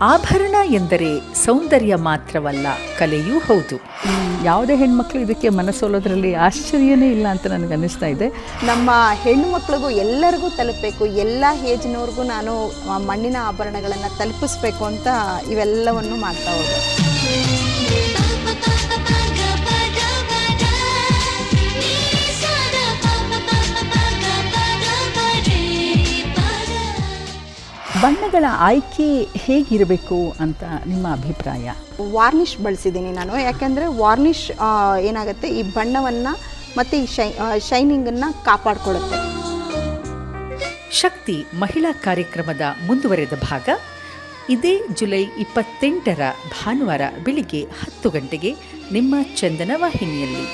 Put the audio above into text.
ಆಭರಣ ಎಂದರೆ ಸೌಂದರ್ಯ ಮಾತ್ರವಲ್ಲ ಕಲೆಯೂ ಹೌದು. ಯಾವುದೇ ಹೆಣ್ಮಕ್ಳು ಇದಕ್ಕೆ ಮನಸ್ಸೋಲೋದ್ರಲ್ಲಿ ಆಶ್ಚರ್ಯನೇ ಇಲ್ಲ ಅಂತ ನನಗೆ ಅನ್ನಿಸ್ತಾ ಇದೆ. ನಮ್ಮ ಹೆಣ್ಣು ಮಕ್ಳಿಗೂ ಎಲ್ಲರಿಗೂ ತಲುಪಬೇಕು ಎಲ್ಲ ಏಜ್ನವ್ರಿಗೂ ನಾನು ಮಣ್ಣಿನ ಆಭರಣಗಳನ್ನು ತಲುಪಿಸ್ಬೇಕು ಅಂತ ಇವೆಲ್ಲವನ್ನು ಮಾಡ್ತಾ ಹೋದೆ. ಬಣ್ಣಗಳ ಆಯ್ಕೆ ಹೇಗಿರಬೇಕು ಅಂತ ನಿಮ್ಮ ಅಭಿಪ್ರಾಯ? ವಾರ್ನಿಷ್ ಬಳಸಿದ್ದೀನಿ ನಾನು. ಯಾಕೆಂದರೆ ವಾರ್ನಿಷ್ ಏನಾಗುತ್ತೆ? ಈ ಬಣ್ಣವನ್ನು ಮತ್ತು ಈ ಶೈ ಶೈನಿಂಗನ್ನು ಕಾಪಾಡಿಕೊಳ್ಳುತ್ತೆ ಶಕ್ತಿ ಮಹಿಳಾ ಕಾರ್ಯಕ್ರಮದ ಮುಂದುವರೆದ ಭಾಗ. ಇದೇ ಜುಲೈ ಇಪ್ಪತ್ತೆಂಟರ ಭಾನುವಾರ ಬೆಳಿಗ್ಗೆ ಹತ್ತು ಗಂಟೆಗೆ ನಿಮ್ಮ ಚಂದನ ವಾಹಿನಿಯಲ್ಲಿ.